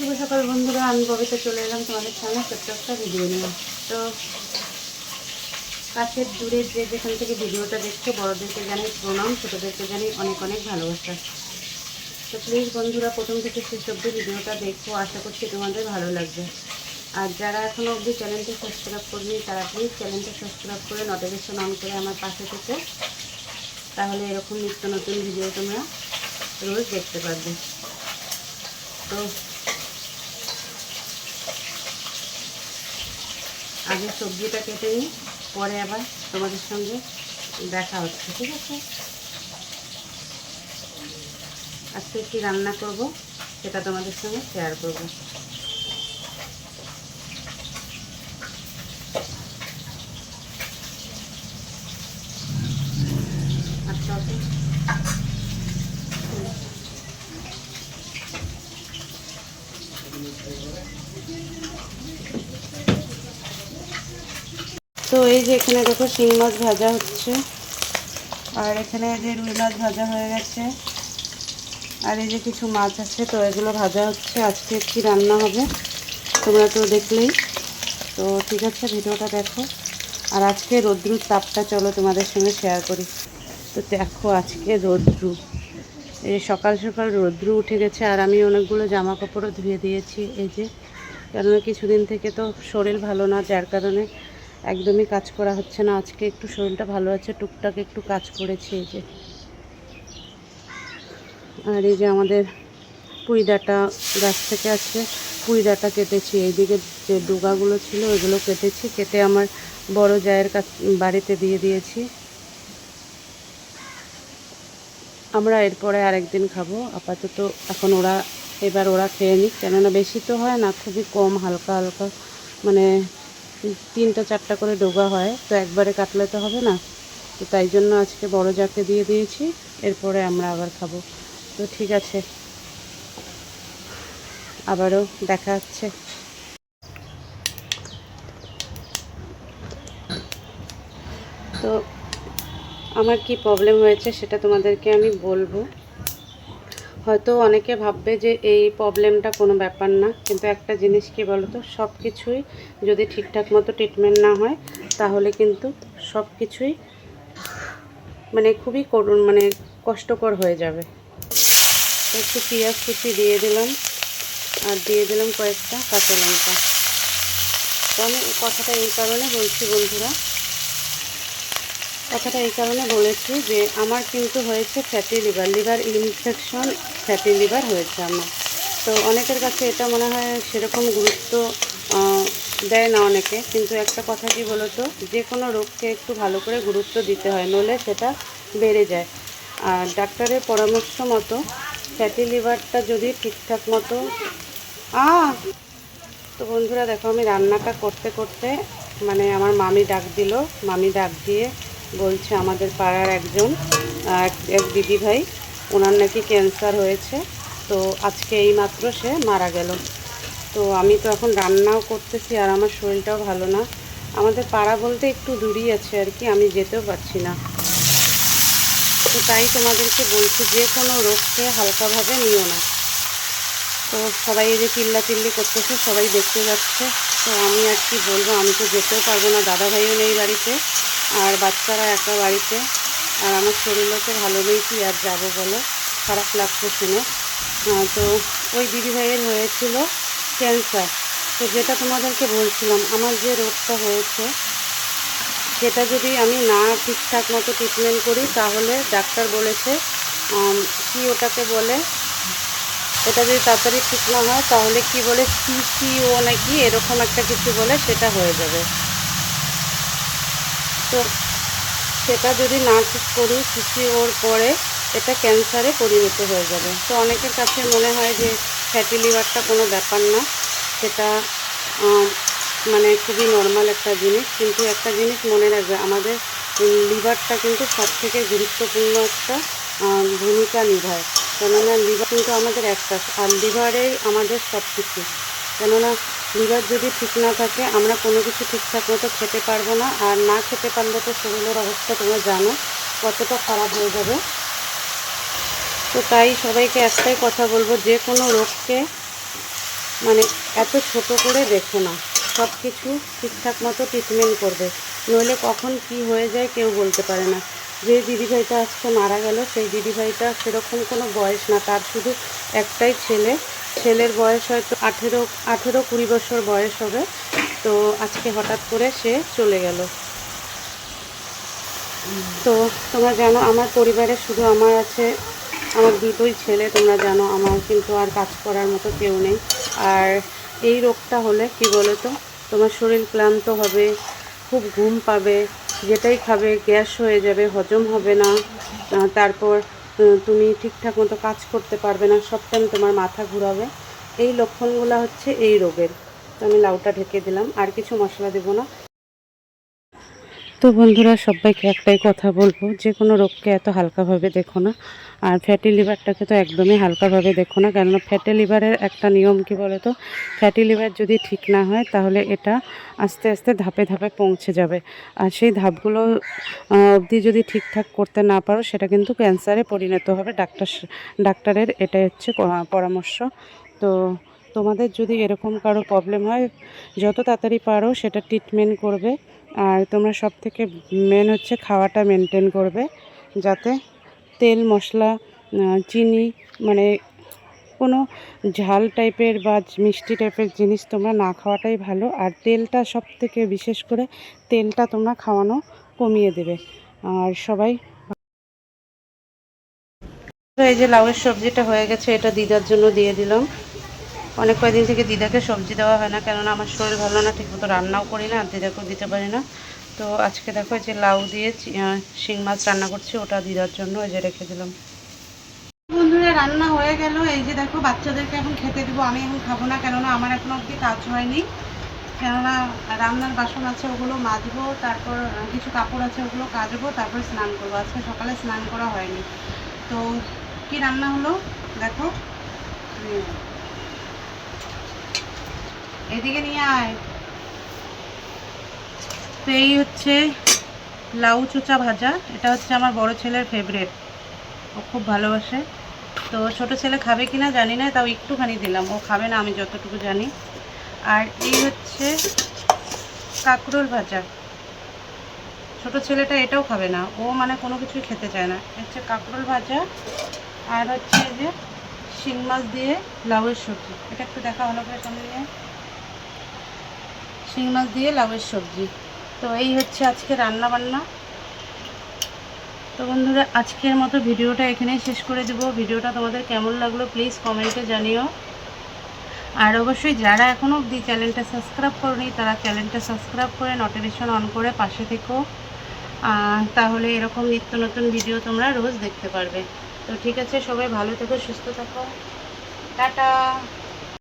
শুভ সকাল বন্ধুরা, আমি কবিতা চলে এলাম তোমাদের সামনে ছোট্ট একটা ভিডিও নিয়ে। তো কাছের দূরের যে যেখান থেকে ভিডিওটা দেখছ, বড়দেরকে জানি প্রণাম, ছোটোদেরকে জানি অনেক অনেক ভালোবাসা। তো প্লিজ বন্ধুরা, প্রথম থেকে শেষ অব্দি ভিডিওটা দেখো, আশা করছি তোমাদের ভালো লাগবে। আর যারা এখনও অবধি চ্যানেলটি সাবস্ক্রাইব করনি, তারা প্লিজ চ্যানেলটা সাবস্ক্রাইব করে নোটিফিকেশন অন করে আমার পাশে থেকে। তাহলে এরকম নিত্য নতুন ভিডিও তোমরা রোজ দেখতে পারবে। তো আগে সবজিটা কেটে নিই, পরে আবার তোমাদের সঙ্গে দেখা হচ্ছে, ঠিক আছে? আজকে কি রান্না করব সেটা তোমাদের সঙ্গে শেয়ার করব। তো এই যে এখানে দেখো শিং মাছ ভাজা হচ্ছে। আর এখানে যে রুই মাছ ভাজা হয়ে গেছে। আর এই যে কিছু মাছ আছে, তো এগুলো ভাজা হচ্ছে। আজকে কি রান্না হবে, তোমরা তো দেখলেই। তো ঠিক আছে, ভিডিওটা দেখো। আর আজকে রৌদ্রুর তাপটা চলো তোমাদের সঙ্গে শেয়ার করি। তো দেখো আজকে রৌদ্রু। এই সকাল সকাল রৌদ্রু উঠে গেছে, আর আমি অনেকগুলো জামা কাপড়ও ধুয়ে দিয়েছি। এই যে কেননা কিছুদিন থেকে তো শরীর ভালো না, যার কারণে একদমই কাজ করা হচ্ছে না। আজকে একটু শরীরটা ভালো আছে, টুকটাক একটু কাজ করেছি এই যে। আর এই যে আমাদের পুঁই ডাঁটা গাছ থেকে আজকে পুঁই ডাঁটা কেটেছি। এইদিকে যে ডুগাগুলো ছিল ওইগুলো কেটেছি। কেটে আমার বড় জায়ের কাছ, বাড়িতে দিয়ে দিয়েছি। আমরা এরপরে আরেকদিন খাব। আপাতত এখন ওরা, এবার ওরা খেয়ে নিক। কেননা বেশি তো হয় না, খুবই কম, হালকা হালকা মানে তিনটা চারটা করে ডোগা হয়, তো একবারে কাটলে তো হবে না। তো তাই জন্য আজকে বড় জাকে দিয়ে দিয়েছি, এরপরে আমরা আবার খাব। তো ঠিক আছে। আবারও দেখা হচ্ছে। তো আমার কি প্রবলেম হয়েছে সেটা তোমাদেরকে আমি বলব। হয়তো অনেকে ভাববে যে এই প্রবলেমটা কোনো ব্যাপার না, কিন্তু একটা জিনিস কি বলো তো সব কিছুই যদি ঠিকঠাক মতো ট্রিটমেন্ট না হয়, তাহলে কিন্তু সব কিছুই মানে খুবই করুণ মানে কষ্টকর হয়ে যাবে। একটু পেঁয়াজ কুচি দিয়ে দিলাম, আর দিয়ে দিলাম কয়েকটা কাঁচা লঙ্কা। তো আমি কথাটা এই কারণে বলছি বন্ধুরা কথাটা এই কারণে বলেছি যে আমার কিন্তু হয়েছে fatty liver liver infection fatty liver হয়েছে আমার। তো অনেকের কাছে এটা মনে হয় সেরকম গুরুত্ব দেয় না অনেকে। কিন্তু একটা কথা কি বলতো, যে কোনো রোগকে একটু ভালো করে গুরুত্ব দিতে হয় নলে সেটা বেড়ে যায়। আর ডাক্তারের পরামর্শ মতো ফ্যাটি লিভারটা যদি ঠিকঠাক মতো আ তো বন্ধুরা দেখো, আমি রান্নাটা করতে করতে মানে আমার মামি ডাক দিল, মামি ডাক দিয়ে বলছে আমাদের পাড়ার একজন এক- এক দিদি ভাই, ওনার নাকি ক্যান্সার হয়েছে, তো আজকে এই মাত্র সে মারা গেল। তো আমি তো এখন রান্নাও করতেছি, আর আমার শরীরটাও ভালো না। আমাদের পাড়া বলতে একটু দূরই আছে আর কি, আমি যেতেও পারছি না। তো তাই তোমাদেরকে বলছি, যে কোনো রোগকে হালকাভাবে নিও না। তো সবাই এই যে চিল্লা চিল্লি করতেছে, সবাই দেখতে যাচ্ছে। তো আমি আর কি বলব, আমি তো যেতেও পারব না, দাদাভাইও নেই বাড়িতে। আর বাচ্চারা একা বাড়িতে। আর আমার শরীরও তো ভালো নেই কি আর যাব বলো? খারাপ লাগছে শুনে। তো ওই দিদিভাইয়ের হয়েছিল ক্যান্সার তো যেটা তোমাদেরকে বলছিলাম, আমার যে রোগটা হয়েছে, সেটা যদি আমি না ঠিকঠাক মতো ট্রিটমেন্ট করি, তাহলে ডাক্তার বলেছে কি ওটাকে বলে? এটা যদি তাড়াতাড়ি ঠিক না হয়, তাহলে কি বলে সিসিও নাকি এরকম একটা কিছু বলে, সেটা হয়ে যাবে। তো সেটা যদি না ঠিক করি সিসিওর পরে এটা ক্যান্সারে পরিণত হয়ে যাবে। তো অনেকের কাছে মনে হয় যে ফ্যাটি লিভারটা কোনো ব্যাপার না, সেটা মানে খুবই নর্মাল একটা জিনিস। কিন্তু একটা জিনিস মনে রাখবে, আমাদের লিভারটা কিন্তু সব থেকে গুরুত্বপূর্ণ একটা ভূমিকা নিভায়। কেননা লিভার কিন্তু আমাদের একটা আর লিভারেই আমাদের সব কিছু কেননা লিভার যদি ঠিক না থাকে, আমরা কোনো কিছু ঠিকঠাক মতো খেতে পারব না। আর না খেতে পারলে তো শরীরের অবস্থা তোমরা জানো, কতটা খারাপ হয়ে যাবে। তো তাই সবাইকে একটাই কথা বলব, যে কোনো রোগকে মানে এত ছোট করে দেখো না। সব কিছু ঠিকঠাক মতো ট্রিটমেন্ট করবে। নইলে কখন কি হয়ে যায় কেউ বলতে পারে না। যে দিদিভাইটা আজকে মারা গেল, সেই দিদিভাইটা সেরকম কোনো বয়স না। তার শুধু একটাই ছেলে। ছেলের বয়স হয়তো আঠেরো আঠেরো কুড়ি বছর বয়স হবে। তো আজকে হঠাৎ করে সে চলে গেল। তো তোমরা জানো, আমার পরিবারে শুধু আমার আছে, আমার দুটোই ছেলে, তোমরা জানো, আমার কিন্তু আর কাজ করার মতো কেউ নেই। আর এই রোগটা হলে কি বলো তো তোমার শরীর ক্লান্ত হবে, খুব ঘুম পাবে, যেটাই খাবে, গ্যাস হয়ে যাবে, হজম হবে না। তারপর তুমি ঠিকঠাক মতো কাজ করতে পারবে না, সব টাইম তোমার মাথা ঘুরাবে। এই লক্ষণগুলো হচ্ছে এই রোগের। তো আমি লাউটা ঢেকে দিলাম, আর কিছু মশলা দেবো না। তো বন্ধুরা, সবাইকে একটাই কথা বলব, যে কোনো রোগকে এত হালকাভাবে দেখো না। আর ফ্যাটি লিভারটাকে তো একদমই হালকাভাবে দেখো না, কেননা ফ্যাটি লিভারের একটা নিয়ম কি বলো তো ফ্যাটি লিভার যদি ঠিক না হয়, তাহলে এটা আস্তে আস্তে ধাপে ধাপে পৌঁছে যাবে। আর সেই ধাপগুলো অবধি যদি ঠিকঠাক করতে না পারো, সেটা কিন্তু ক্যান্সারে পরিণত হবে। ডাক্তার ডাক্তারের এটাই হচ্ছে পরামর্শ। তো তোমাদের যদি এরকম কারও প্রবলেম হয়, যত তাড়াতাড়ি পারো, সেটা ট্রিটমেন্ট করবে। আর তোমরা সব থেকে মেন হচ্ছে খাওয়াটা মেনটেন করবে, যাতে তেল, মশলা চিনি মানে কোনো ঝাল টাইপের বা মিষ্টি টাইপের জিনিস তোমরা না খাওয়াটাই ভালো। আর তেলটা সব থেকে বিশেষ করে তেলটা তোমরা খাওয়ানো কমিয়ে দেবে। আর সবাই এই যে লাউয়ের সবজিটা হয়ে গেছে, এটা দিদার জন্য দিয়ে দিলাম। অনেক কয়েকদিন থেকে দিদাকে সবজি দেওয়া হয় না, কেননা আমার শরীর ভালো না, ঠিকমতো রান্নাও করি না, দিদাকেও দিতে পারি না। তো আজকে দেখো যে লাউ দিয়ে শিং মাছ রান্না করছি, ওটা দিদার জন্য এই যে রেখে দিলাম। বন্ধুরা, রান্না হয়ে গেল। এই যে দেখো, বাচ্চাদেরকে এখন খেতে দেবো, আমি এখন খাব না, কেননা আমার এখনও অবধি কাজ হয়নি। কেননা রান্নার বাসন আছে, ওগুলো মাজবো, তারপর কিছু কাপড় আছে, ওগুলো কাচবো তারপর স্নান করব। আজকে সকালে স্নান করা হয়নি। তো কি রান্না হলো? দেখো। এদিকে নিয়ে আয়। তো এই হচ্ছে লাউ চোচা ভাজা। এটা হচ্ছে আমার বড় ছেলের ফেভারেট ও খুব ভালোবাসে। তো ছোট ছেলে খাবে কি না জানি না, তাও একটুখানি দিলাম। ও খাবে না, আমি যতটুকু জানি। আর এই হচ্ছে কাঁকরোল ভাজা। ছোট ছেলেটা এটাও খাবে না। ও মানে কোনো কিছুই খেতে চায় না। হচ্ছে কাঁকরোল ভাজা আর হচ্ছে যে শিং মাছ দিয়ে লাউয়ের সবজি। এটা একটু দেখা ভালো করে নিয়ে শিং মাছ দিয়ে লাউয়ের সবজি। তো এই হচ্ছে আজকে রান্না বান্না তো বন্ধুরা, আজকের মতো ভিডিওটা এখানেই শেষ করে দেবো। ভিডিওটা তোমাদের কেমন লাগল প্লিজ কমেন্টে জানিও। আর অবশ্যই যারা এখনও অবধি চ্যানেলটা সাবস্ক্রাইব করনি, তারা চ্যানেলটা সাবস্ক্রাইব করে নোটিফিকেশন অন করে পাশে থেকো। তাহলে এরকম নিত্য নতুন ভিডিও তোমরা রোজ দেখতে পারবে। তো ঠিক আছে, সবাই ভালো থেকো, সুস্থ থাকো। টাটা।